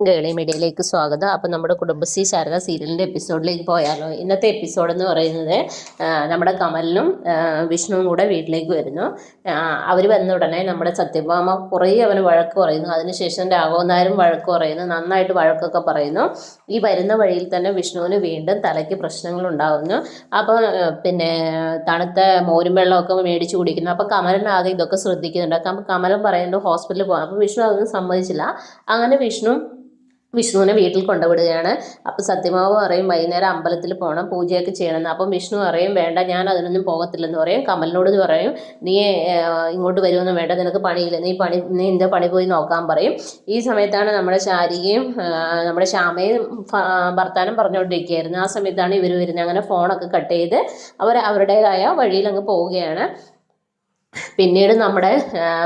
ഗേളി മീഡിയയിലേക്ക് സ്വാഗതം. അപ്പം നമ്മുടെ കുടുംബശ്രീ ശാരദ സീരിയലിന്റെ എപ്പിസോഡിലേക്ക് പോയാലോ. ഇന്നത്തെ എപ്പിസോഡ് എന്ന് പറയുന്നത് നമ്മുടെ കമലിനും വിഷ്ണുവും കൂടെ വീട്ടിലേക്ക് വരുന്നു. അവർ വന്ന ഉടനെ നമ്മുടെ സത്യഭാമ കുറേ അവന് വഴക്ക് പറയുന്നു. അതിനുശേഷം രാഘവൻ നായരും വഴക്ക് പറയുന്നു. നന്നായിട്ട് വഴക്കൊക്കെ പറയുന്നു. ഈ വരുന്ന വഴിയിൽ തന്നെ വിഷ്ണുവിന് വീണ്ടും തലയ്ക്ക് പ്രശ്നങ്ങൾ ഉണ്ടാകുന്നു അപ്പോൾ പിന്നെ തണുത്ത മോരും വെള്ളമൊക്കെ മേടിച്ച് കുടിക്കുന്നു. അപ്പോൾ കമലിനാകെ ഇതൊക്കെ ശ്രദ്ധിക്കുന്നുണ്ട്. അപ്പം കമലും പറയുന്നു ഹോസ്പിറ്റലിൽ പോകാം. അപ്പോൾ വിഷ്ണു അതൊന്നും സമ്മതിച്ചില്ല. അങ്ങനെ വിഷ്ണു വിഷ്ണുവിനെ വീട്ടിൽ കൊണ്ടുവിടുകയാണ്. അപ്പോൾ സത്യമാവ് പറയും വൈകുന്നേരം അമ്പലത്തിൽ പോകണം പൂജയൊക്കെ ചെയ്യണമെന്ന്. അപ്പം വിഷ്ണു പറയും വേണ്ട ഞാൻ അതിനൊന്നും പോകത്തില്ലെന്ന് പറയും. കമലിനോട് പറയും നീ ഇങ്ങോട്ട് വരുമൊന്നും വേണ്ട നിനക്ക് പണിയില്ല. നീ പണി നീ എന്താ പണി പോയി നോക്കാൻ പറയും. ഈ സമയത്താണ് നമ്മുടെ ശാരികയും നമ്മുടെ ശ്യാമയും ഭർത്താനം പറഞ്ഞുകൊണ്ടിരിക്കുകയായിരുന്നു. ആ സമയത്താണ് ഇവർ വരുന്നത്. അങ്ങനെ ഫോണൊക്കെ കട്ട് ചെയ്ത് അവർ അവരുടേതായ വഴിയിൽ അങ്ങ് പോവുകയാണ്. പിന്നീട് നമ്മുടെ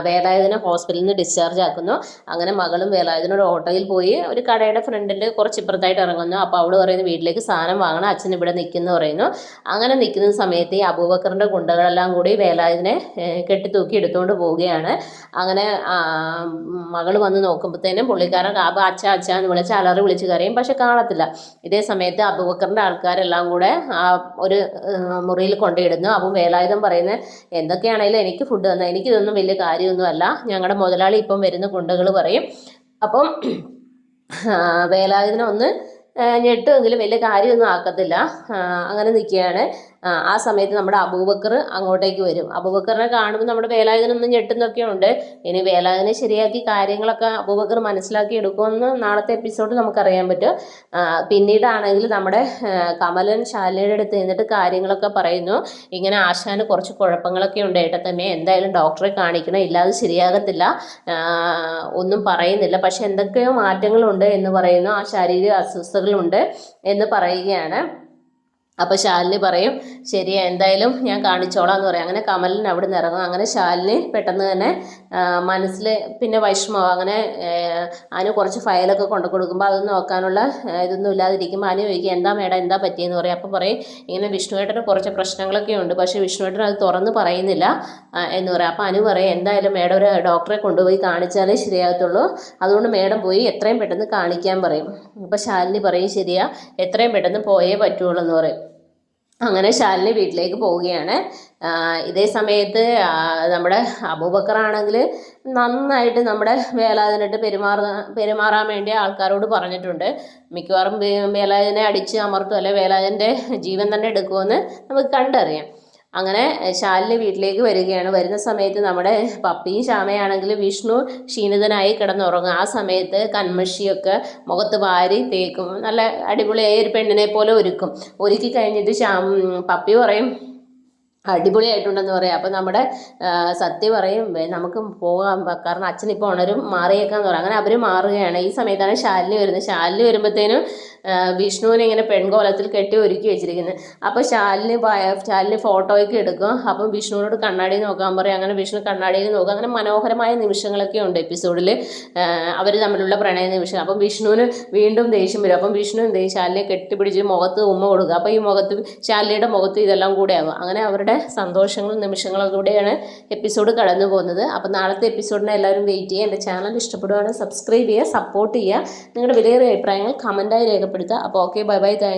വേലായുധനെ ഹോസ്പിറ്റലിൽ നിന്ന് ഡിസ്ചാർജ് ആക്കുന്നു. അങ്ങനെ മകളും വേലായുധനോട് ഓട്ടോയിൽ പോയി ഒരു കടയുടെ ഫ്രണ്ടിൽ കുറച്ച് ഇപ്പുറത്തായിട്ട് ഇറങ്ങുന്നു. അപ്പോൾ അവൾ പറയുന്നു വീട്ടിലേക്ക് സാധനം വാങ്ങണം അച്ഛൻ ഇവിടെ നിൽക്കുന്നു പറയുന്നു. അങ്ങനെ നിൽക്കുന്ന സമയത്ത് ഈ അബൂബക്കറിന്റെ ഗുണ്ടകളെല്ലാം കൂടി വേലായുധനെ കെട്ടിത്തൂക്കി എടുത്തുകൊണ്ട് പോവുകയാണ്. അങ്ങനെ മകൾ വന്ന് നോക്കുമ്പോഴത്തേനും പുള്ളിക്കാരൻ കാബ അച്ഛ അച്ഛ എന്ന് വിളിച്ച് അലറി വിളിച്ച് കരയും. പക്ഷെ കാണത്തില്ല. ഇതേ സമയത്ത് അബൂബക്കറിന്റെ ആൾക്കാരെല്ലാം കൂടെ ആ ഒരു മുറിയിൽ കൊണ്ടിടുന്നു അപ്പം വേലായുധം പറയുന്നത് എന്തൊക്കെയാണെങ്കിലും എനിക്ക് ഫുഡ് തന്ന. എനിക്കിതൊന്നും വലിയ കാര്യമൊന്നുമല്ല. ഞങ്ങളുടെ മുതലാളി ഇപ്പം വരുന്ന കുണ്ടകൾ പറയും. അപ്പം വേലായുധന ഒന്ന് ഞെട്ടുമെങ്കിലും വലിയ കാര്യമൊന്നും ആക്കത്തില്ല. അങ്ങനെ നിൽക്കുകയാണ്. ആ, സമയത്ത് നമ്മുടെ അബൂബക്കർ അങ്ങോട്ടേക്ക് വരും. അബൂബക്കറിനെ കാണുമ്പോൾ നമ്മുടെ വേലായുധനൊന്നും ഞെട്ടുന്നൊക്കെ ഉണ്ട് ഇനി വേലായുധനെ ശരിയാക്കി കാര്യങ്ങളൊക്കെ അബൂബക്കർ മനസ്സിലാക്കി എടുക്കുമെന്ന് നാളത്തെ എപ്പിസോഡ് നമുക്കറിയാൻ പറ്റും. പിന്നീടാണെങ്കിൽ നമ്മുടെ കമലൻ ശാലയുടെ അടുത്ത് നിന്നിട്ട് കാര്യങ്ങളൊക്കെ പറയുന്നു. ഇങ്ങനെ ആശാന് കുറച്ച് കുഴപ്പങ്ങളൊക്കെ ഉണ്ട്. ഏട്ടത്തമ്മേ എന്തായാലും ഡോക്ടറെ കാണിക്കണം. ഇല്ലാതെ ശരിയാകത്തില്ല. ഒന്നും പറയുന്നില്ല. പക്ഷെ എന്തൊക്കെയോ മാറ്റങ്ങളുണ്ട് എന്ന് പറയുന്നു. ആ ശാരീരിക അസ്വസ്ഥതകളുണ്ട് എന്ന് പറയുകയാണ്. അപ്പോൾ ശാലിനി പറയും ശരി എന്തായാലും ഞാൻ കാണിച്ചോളാം എന്ന് പറയും. അങ്ങനെ കമലിന് അവിടെ നിന്ന് ഇറങ്ങും. അങ്ങനെ ശാലിനി പെട്ടെന്ന് തന്നെ മനസ്സിൽ പിന്നെ വിഷമമാവും അങ്ങനെ അതിന് കുറച്ച് ഫയലൊക്കെ കൊണ്ടു കൊടുക്കുമ്പോൾ അത് നോക്കാനുള്ള ഇതൊന്നും ഇല്ലാതിരിക്കുമ്പോൾ അനു ചോദിക്കും എന്താ മേഡം എന്താ പറ്റിയെന്ന്? പറയും. അപ്പോൾ പറയും ഇങ്ങനെ വിഷ്ണുവേട്ടന് കുറച്ച് പ്രശ്നങ്ങളൊക്കെ ഉണ്ട്. പക്ഷേ വിഷ്ണുവേട്ടൻ അത് തുറന്ന് പറയുന്നില്ല എന്ന് പറയും. അപ്പോൾ അനു പറയും എന്തായാലും മേഡം ഒരു ഡോക്ടറെ കൊണ്ടുപോയി കാണിച്ചാലേ ശരിയാകത്തുള്ളൂ. അതുകൊണ്ട് മേഡം പോയി എത്രയും പെട്ടെന്ന് കാണിക്കാൻ പറയും. അപ്പോൾ ശാലിനി പറയും ശരിയാ എത്രയും പെട്ടെന്ന് പോയേ പറ്റുള്ളൂ എന്ന് പറയും. അങ്ങനെ ശാലിനി വീട്ടിലേക്ക് പോവുകയാണ്. ഇതേ സമയത്ത് നമ്മുടെ അബൂബക്കറാണെങ്കിൽ നന്നായിട്ട് നമ്മുടെ വേലാതിനായിട്ട് പെരുമാറുന്ന പെരുമാറാൻ വേണ്ടി ആൾക്കാരോട് പറഞ്ഞിട്ടുണ്ട്. മിക്കവാറും വേലാതിനെ അടിച്ച് അമർത്തും അല്ലെ വേലാതിന്റെ ജീവൻ തന്നെ എടുക്കുമെന്ന് നമുക്ക് കണ്ടറിയാം. അങ്ങനെ ശാലിനി വീട്ടിലേക്ക് വരികയാണ്. വരുന്ന സമയത്ത് നമ്മുടെ പപ്പിയും ശ്യാമയാണെങ്കിൽ വിഷ്ണു ക്ഷീണിതനായി കിടന്നുറങ്ങും. ആ സമയത്ത് കന്മഷിയൊക്കെ മുഖത്ത് വാരി തേക്കും. നല്ല അടിപൊളിയായ ഒരു പെണ്ണിനെ പോലെ ഒരുക്കും. ഒരുക്കി കഴിഞ്ഞിട്ട് ശാം പപ്പി പറയും അടിപൊളിയായിട്ടുണ്ടെന്ന് പറയാം. അപ്പം നമ്മുടെ സത്യം പറയും നമുക്ക് പോകാം. കാരണം അച്ഛൻ ഇപ്പോൾ ഉണരും മാറിയേക്കാന്ന് പറയും. അങ്ങനെ അവർ മാറുകയാണ്. ഈ സമയത്താണ് ശാലിനി വരുന്നത്. ശാലിനി വരുമ്പോഴത്തേനും വിഷ്ണുവിനെ ഇങ്ങനെ പെൺകോലത്തിൽ കെട്ടി ഒരുക്കി വെച്ചിരിക്കുന്നത് അപ്പോൾ ശാലിനി ശാലിനി ഫോട്ടോയൊക്കെ എടുക്കും. അപ്പം വിഷ്ണുവിനോട് കണ്ണാടി നോക്കാൻ പറയും. അങ്ങനെ വിഷ്ണു കണ്ണാടിയിൽ നോക്കുക അങ്ങനെ മനോഹരമായ നിമിഷങ്ങളൊക്കെ ഉണ്ട് എപ്പിസോഡിൽ അവർ തമ്മിലുള്ള പ്രണയ നിമിഷം അപ്പം വിഷ്ണുവിന് വീണ്ടും ദേഷ്യം വരും. അപ്പം വിഷ്ണു എന്ത് ചെയ്യും? ശാലിനെ കെട്ടിപ്പിടിച്ച് മുഖത്ത് ഉമ്മ കൊടുക്കുക അപ്പോൾ ഈ മുഖത്ത് ശാലിനിയുടെ മുഖത്ത് ഇതെല്ലാം കൂടെ ആകും അങ്ങനെ അവരുടെ സന്തോഷങ്ങളും നിമിഷങ്ങളും കൂടെയാണ് എപ്പിസോഡ് കടന്നു പോകുന്നത്. അപ്പോൾ നാളത്തെ എപ്പിസോഡിനെ എല്ലാവരും വെയിറ്റ് ചെയ്യുക. എന്റെ ചാനൽ ഇഷ്ടപ്പെടുകയാണെങ്കിൽ സബ്സ്ക്രൈബ് ചെയ്യുക സപ്പോർട്ട് ചെയ്യുക. നിങ്ങളുടെ വിലയേറിയ അഭിപ്രായങ്ങൾ കമന്റായി രേഖപ്പെടുത്തുക. അപ്പോൾ ഓക്കെ ബൈ ബൈ താങ്ക്